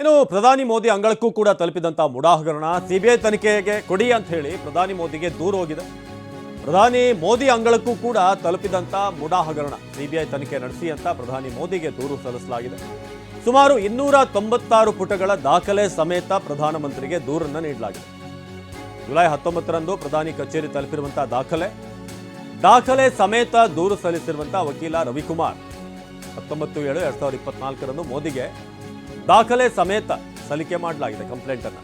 ಇನ್ನು ಪ್ರಧಾನಿ ಮೋದಿ ಅಂಗಳಕ್ಕೂ ಕೂಡ ತಲುಪಿದಂಥ ಮುಡಾಹಗರಣ ಸಿಬಿಐ ತನಿಖೆಗೆ ಕೊಡಿ ಅಂತ ಹೇಳಿ ಪ್ರಧಾನಿ ಮೋದಿಗೆ ದೂರು ಹೋಗಿದೆ. ಪ್ರಧಾನಿ ಮೋದಿ ಅಂಗಳಕ್ಕೂ ಕೂಡ ತಲುಪಿದಂಥ ಮುಡಾ ಹಗರಣ ಸಿಬಿಐ ತನಿಖೆ ನಡೆಸಿ ಅಂತ ಪ್ರಧಾನಿ ಮೋದಿಗೆ ದೂರು ಸಲ್ಲಿಸಲಾಗಿದೆ. ಸುಮಾರು ಇನ್ನೂರ ತೊಂಬತ್ತಾರು ಪುಟಗಳ ದಾಖಲೆ ಸಮೇತ ಪ್ರಧಾನಮಂತ್ರಿಗೆ ದೂರನ್ನು ನೀಡಲಾಗಿದೆ. ಜುಲೈ ಹತ್ತೊಂಬತ್ತರಂದು ಪ್ರಧಾನಿ ಕಚೇರಿ ತಲುಪಿರುವಂಥ ದಾಖಲೆ ದಾಖಲೆ ಸಮೇತ ದೂರು ಸಲ್ಲಿಸಿರುವಂಥ ವಕೀಲ ರವಿಕುಮಾರ್. ಹತ್ತೊಂಬತ್ತು ಏಳು ಎರಡ್ ಸಾವಿರದ ಇಪ್ಪತ್ನಾಲ್ಕರಂದು ಮೋದಿಗೆ ದಾಖಲೆ ಸಮೇತ ಸಲ್ಲಿಕೆ ಮಾಡಲಾಗಿದೆ ಕಂಪ್ಲೇಂಟ್ ಅನ್ನ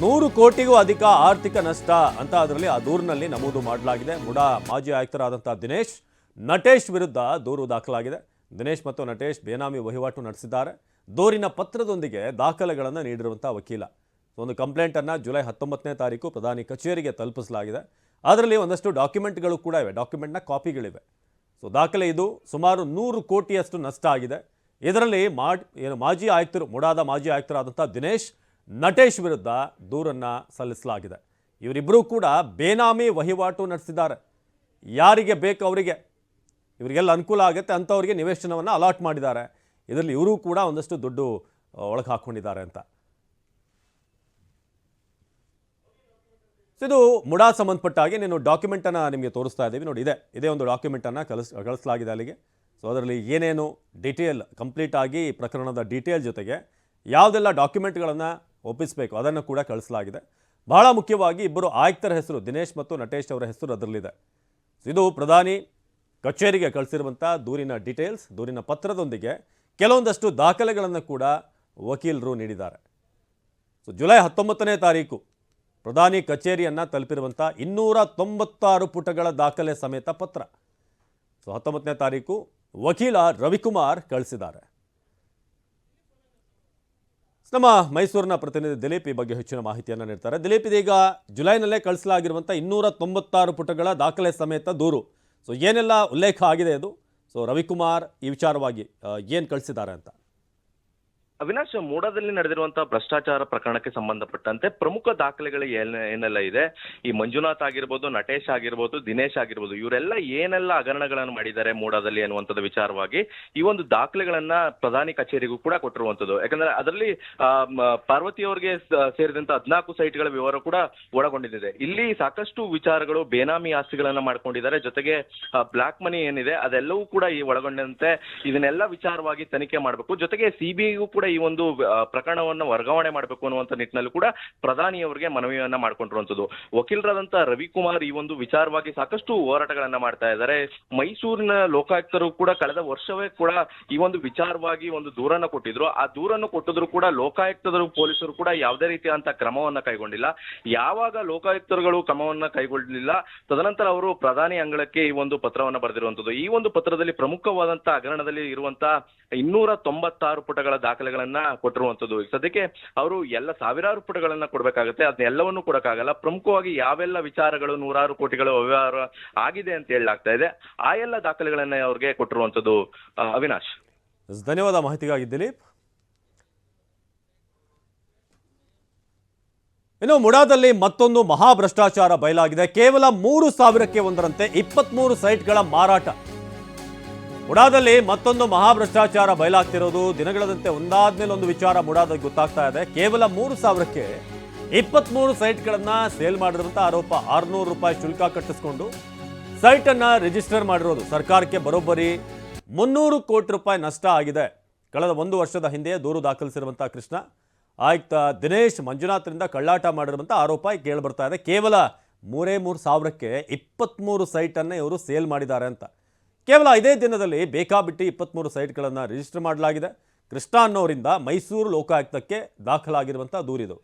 ನೂರು ಕೋಟಿಗೂ ಅಧಿಕ ಆರ್ಥಿಕ ನಷ್ಟ ಅಂತ ಅದರಲ್ಲಿ ಆ ದೂರಿನಲ್ಲಿ ನಮೂದು ಮಾಡಲಾಗಿದೆ. ಮುಡಾ ಮಾಜಿ ಆಯುಕ್ತರಾದಂಥ ದಿನೇಶ್, ನಟೇಶ್ ವಿರುದ್ಧ ದೂರು ದಾಖಲಾಗಿದೆ. ದಿನೇಶ್ ಮತ್ತು ನಟೇಶ್ ಬೇನಾಮಿ ವಹಿವಾಟು ನಡೆಸಿದ್ದಾರೆ. ದೂರಿನ ಪತ್ರದೊಂದಿಗೆ ದಾಖಲೆಗಳನ್ನು ನೀಡಿರುವಂಥ ವಕೀಲ. ಒಂದು ಕಂಪ್ಲೇಂಟನ್ನು ಜುಲೈ ಹತ್ತೊಂಬತ್ತನೇ ತಾರೀಕು ಪ್ರಧಾನಿ ಕಚೇರಿಗೆ ತಲುಪಿಸಲಾಗಿದೆ. ಅದರಲ್ಲಿ ಒಂದಷ್ಟು ಡಾಕ್ಯುಮೆಂಟ್ಗಳು ಕೂಡ ಇವೆ. ಡಾಕ್ಯುಮೆಂಟ್ನ ಕಾಪಿಗಳಿವೆ. ಸೊ, ದಾಖಲೆ ಇದು. ಸುಮಾರು ನೂರು ಕೋಟಿಯಷ್ಟು ನಷ್ಟ ಆಗಿದೆ. ಇದರಲ್ಲಿ ಏನು ಮಾಜಿ ಆಯುಕ್ತರು, ಮುಡಾದ ಮಾಜಿ ಆಯುಕ್ತರಾದಂಥ ದಿನೇಶ್, ನಟೇಶ್ ವಿರುದ್ಧ ದೂರನ್ನು ಸಲ್ಲಿಸಲಾಗಿದೆ. ಇವರಿಬ್ಬರೂ ಕೂಡ ಬೇನಾಮಿ ವಹಿವಾಟು ನಡೆಸಿದ್ದಾರೆ. ಯಾರಿಗೆ ಬೇಕು ಅವರಿಗೆ? ಇವರಿಗೆಲ್ಲ ಅನುಕೂಲ ಆಗುತ್ತೆ, ಅಂಥವ್ರಿಗೆ ನಿವೇಶನವನ್ನು ಅಲಾಟ್ ಮಾಡಿದ್ದಾರೆ. ಇದರಲ್ಲಿ ಇವರೂ ಕೂಡ ಒಂದಷ್ಟು ದುಡ್ಡು ಒಳಗೆ ಹಾಕ್ಕೊಂಡಿದ್ದಾರೆ ಅಂತ. ಇದು ಮುಡಾ ಸಂಬಂಧಪಟ್ಟ ಹಾಗೆ ನೀನು ಡಾಕ್ಯುಮೆಂಟನ್ನು ನಿಮಗೆ ತೋರಿಸ್ತಾ ಇದ್ದೀವಿ. ನೋಡಿ, ಇದೆ. ಇದೇ ಒಂದು ಡಾಕ್ಯುಮೆಂಟನ್ನು ಕಲಿಸ್ ಕಳಿಸಲಾಗಿದೆ ಅಲ್ಲಿಗೆ. ಸೊ ಅದರಲ್ಲಿ ಏನೇನು ಡೀಟೇಲ್, ಕಂಪ್ಲೀಟ್ ಆಗಿ ಈ ಪ್ರಕರಣದ ಡೀಟೇಲ್ ಜೊತೆಗೆ ಯಾವುದೆಲ್ಲ ಡಾಕ್ಯುಮೆಂಟ್ಗಳನ್ನು ಒಪ್ಪಿಸಬೇಕು, ಅದನ್ನು ಕೂಡ ಕಳಿಸಲಾಗಿದೆ. ಬಹಳ ಮುಖ್ಯವಾಗಿ ಇಬ್ಬರು ಆಯುಕ್ತರ ಹೆಸರು, ದಿನೇಶ್ ಮತ್ತು ನಟೇಶ್ ಅವರ ಹೆಸರು ಅದರಲ್ಲಿದೆ. ಇದು ಪ್ರಧಾನಿ ಕಚೇರಿಗೆ ಕಳಿಸಿರುವಂಥ ದೂರಿನ ಡೀಟೇಲ್ಸ್, ದೂರಿನ ಪತ್ರದೊಂದಿಗೆ ಕೆಲವೊಂದಷ್ಟು ದಾಖಲೆಗಳನ್ನು ಕೂಡ ವಕೀಲರು ನೀಡಿದ್ದಾರೆ. ಸೊ ಜುಲೈ ಹತ್ತೊಂಬತ್ತನೇ ತಾರೀಕು ಪ್ರಧಾನಿ ಕಚೇರಿಯನ್ನು ತಲುಪಿರುವಂಥ ಇನ್ನೂರ ತೊಂಬತ್ತಾರು ಪುಟಗಳ ದಾಖಲೆ ಸಮೇತ ಪತ್ರ. ಸೊ ಹತ್ತೊಂಬತ್ತನೇ ತಾರೀಕು ವಕೀಲ ರವಿಕುಮಾರ್ ಕಳಿಸಿದ್ದಾರೆ. ನಮ್ಮ ಮೈಸೂರಿನ ಪ್ರತಿನಿಧಿ ದಿಲೀಪ್ ಈ ಬಗ್ಗೆ ಹೆಚ್ಚಿನ ಮಾಹಿತಿಯನ್ನು ನೀಡ್ತಾರೆ. ದಿಲೀಪ್, ಇದೀಗ ಜುಲೈನಲ್ಲೇ ಕಳಿಸಲಾಗಿರುವಂಥ ಇನ್ನೂರ ತೊಂಬತ್ತಾರು ಪುಟಗಳ ದಾಖಲೆ ಸಮೇತ ದೂರು. ಸೊ ಏನೆಲ್ಲ ಉಲ್ಲೇಖ ಆಗಿದೆ ಅದು? ಸೊ ರವಿಕುಮಾರ್ ಈ ವಿಚಾರವಾಗಿ ಏನು ಕಳಿಸಿದ್ದಾರೆ ಅಂತ? ಅವಿನಾಶ್ ಮೂಡಾದಲ್ಲಿ ನಡೆದಿರುವಂತಹ ಭ್ರಷ್ಟಾಚಾರ ಪ್ರಕರಣಕ್ಕೆ ಸಂಬಂಧಪಟ್ಟಂತೆ ಪ್ರಮುಖ ದಾಖಲೆಗಳು ಏನ್ ಏನೆಲ್ಲ ಇದೆ? ಈ ಮಂಜುನಾಥ್ ಆಗಿರ್ಬೋದು, ನಟೇಶ್ ಆಗಿರ್ಬೋದು, ದಿನೇಶ್ ಆಗಿರ್ಬೋದು, ಇವರೆಲ್ಲ ಏನೆಲ್ಲ ಹಗರಣಗಳನ್ನು ಮಾಡಿದ್ದಾರೆ ಮೂಡಾದಲ್ಲಿ ಅನ್ನುವಂಥದ್ದು ವಿಚಾರವಾಗಿ ಈ ಒಂದು ದಾಖಲೆಗಳನ್ನ ಪ್ರಧಾನಿ ಕಚೇರಿಗೂ ಕೂಡ ಕೊಟ್ಟಿರುವಂತದ್ದು ಯಾಕಂದ್ರೆ ಅದರಲ್ಲಿ ಪಾರ್ವತಿ ಅವರಿಗೆ ಸೇರಿದಂತ ಹದಿನಾಲ್ಕು ಸೈಟ್ಗಳ ವಿವರ ಕೂಡ ಒಳಗೊಂಡಿದೆ. ಇಲ್ಲಿ ಸಾಕಷ್ಟು ವಿಚಾರಗಳು ಬೇನಾಮಿ ಆಸ್ತಿಗಳನ್ನ ಮಾಡ್ಕೊಂಡಿದ್ದಾರೆ. ಜೊತೆಗೆ ಬ್ಲಾಕ್ ಮನಿ ಏನಿದೆ, ಅದೆಲ್ಲವೂ ಕೂಡ ಈ ಒಳಗೊಂಡಂತೆ ಇದನ್ನೆಲ್ಲ ವಿಚಾರವಾಗಿ ತನಿಖೆ ಮಾಡಬೇಕು. ಜೊತೆಗೆ ಸಿಬಿಐಗೂ ಕೂಡ ಈ ಒಂದು ಪ್ರಕರಣವನ್ನ ವರ್ಗಾವಣೆ ಮಾಡಬೇಕು ಅನ್ನುವಂಥ ನಿಟ್ಟಿನಲ್ಲಿ ಕೂಡ ಪ್ರಧಾನಿ ಅವರಿಗೆ ಮನವಿಯನ್ನ ಮಾಡ್ಕೊಂಡಿರುವಂತದ್ದು ವಕೀಲರಾದಂತ ರವಿಕುಮಾರ್ ಈ ಒಂದು ವಿಚಾರವಾಗಿ ಸಾಕಷ್ಟು ಹೋರಾಟಗಳನ್ನ ಮಾಡ್ತಾ ಇದ್ದಾರೆ. ಮೈಸೂರಿನ ಲೋಕಾಯುಕ್ತರು ಕೂಡ ಕಳೆದ ವರ್ಷವೇ ಕೂಡ ಈ ಒಂದು ವಿಚಾರವಾಗಿ ಒಂದು ದೂರನ್ನ ಕೊಟ್ಟಿದ್ರು. ಆ ದೂರನ್ನು ಕೊಟ್ಟಿದ್ರು ಕೂಡ ಲೋಕಾಯುಕ್ತರು, ಪೊಲೀಸರು ಕೂಡ ಯಾವುದೇ ರೀತಿಯಾದಂತಹ ಕ್ರಮವನ್ನ ಕೈಗೊಂಡಿಲ್ಲ. ಯಾವಾಗ ಲೋಕಾಯುಕ್ತರುಗಳು ಕ್ರಮವನ್ನ ಕೈಗೊಳ್ಳಲಿಲ್ಲ, ತದನಂತರ ಅವರು ಪ್ರಧಾನಿ ಅಂಗಳಕ್ಕೆ ಈ ಒಂದು ಪತ್ರವನ್ನ ಬರೆದಿರುವಂತದ್ದು ಈ ಒಂದು ಪತ್ರದಲ್ಲಿ ಪ್ರಮುಖವಾದಂತಹ ಹಗರಣದಲ್ಲಿ ಇರುವಂತಹ ಇನ್ನೂರ ತೊಂಬತ್ತಾರು ಪುಟಗಳ ದಾಖಲೆಗಳನ್ನ ಕೊಟ್ಟಿರುವಂತದ್ದು. ಸದ್ಯಕ್ಕೆ ಅವರು ಎಲ್ಲ ಸಾವಿರಾರು ಪುಟಗಳನ್ನ ಕೊಡ್ಬೇಕಾಗತ್ತೆ. ಅದನ್ನೆಲ್ಲವನ್ನು ಕೊಡಕ್ಕಾಗಲ್ಲ. ಪ್ರಮುಖವಾಗಿ ಯಾವೆಲ್ಲ ವಿಚಾರಗಳು ನೂರಾರು ಕೋಟಿಗಳು ವ್ಯವಹಾರ ಆಗಿದೆ ಅಂತ ಹೇಳಲಾಗ್ತಾ ಇದೆ. ಆ ಎಲ್ಲ ದಾಖಲೆಗಳನ್ನ ಅವ್ರಿಗೆ ಕೊಟ್ಟಿರುವಂತದ್ದು ಅವಿನಾಶ್. ಧನ್ಯವಾದ ಮಾಹಿತಿಗಾಗಿ ದಿಲೀಪ್. ಇನ್ನು ಮುಡಾದಲ್ಲಿ ಮತ್ತೊಂದು ಮಹಾಭ್ರಷ್ಟಾಚಾರ ಬಯಲಾಗಿದೆ. ಕೇವಲ ಮೂರು ಸಾವಿರಕ್ಕೆ ಒಂದರಂತೆ ಇಪ್ಪತ್ಮೂರು ಸೈಟ್ಗಳ ಮಾರಾಟ. ಮುಡಾದಲ್ಲಿ ಮತ್ತೊಂದು ಮಹಾಭ್ರಷ್ಟಾಚಾರ ಬಯಲಾಗ್ತಿರೋದು. ದಿನಗಳದಂತೆ ಒಂದಾದ್ಮೇಲೆ ಒಂದು ವಿಚಾರ ಮುಡಾದಲ್ಲಿ ಗೊತ್ತಾಗ್ತಾ ಇದೆ. ಕೇವಲ ಮೂರು ಸಾವಿರಕ್ಕೆ ಇಪ್ಪತ್ಮೂರು ಸೈಟ್ಗಳನ್ನು ಸೇಲ್ ಮಾಡಿದ್ರಂತ ಆರೋಪ ಆರುನೂರು ರೂಪಾಯಿ ಶುಲ್ಕ ಕಟ್ಟಿಸ್ಕೊಂಡು ಸೈಟ್ ಅನ್ನ ರಿಜಿಸ್ಟರ್ ಮಾಡಿರೋದು. ಸರ್ಕಾರಕ್ಕೆ ಬರೋಬ್ಬರಿ ಮುನ್ನೂರು ಕೋಟಿ ರೂಪಾಯಿ ನಷ್ಟ ಆಗಿದೆ. ಕಳೆದ ಒಂದು ವರ್ಷದ ಹಿಂದೆ ದೂರು ದಾಖಲಿಸಿರುವಂಥ ಕೃಷ್ಣ. ಆಯುಕ್ತ ದಿನೇಶ್ ಮಂಜುನಾಥ್ರಿಂದ ಕಳ್ಳಾಟ ಮಾಡಿರುವಂಥ ಆರೋಪ ಕೇಳಿ ಬರ್ತಾ ಇದೆ. ಕೇವಲ ಮೂರೇ ಮೂರು ಸಾವಿರಕ್ಕೆ ಇಪ್ಪತ್ತ್ಮೂರು ಸೈಟನ್ನು ಇವರು ಸೇಲ್ ಮಾಡಿದ್ದಾರೆ ಅಂತ. ಕೇವಲ ಇದೇ ದಿನದಲ್ಲಿ ಬೇಕಾಬಿಟ್ಟಿ ಇಪ್ಪತ್ತ್ಮೂರು ಸೈಟ್ಗಳನ್ನು ರಿಜಿಸ್ಟರ್ ಮಾಡಲಾಗಿದೆ. ಕೃಷ್ಣ ಅನ್ನೋರಿಂದ ಮೈಸೂರು ಲೋಕಾಯುಕ್ತಕ್ಕೆ ದಾಖಲಾಗಿರುವಂಥ ದೂರಿದು.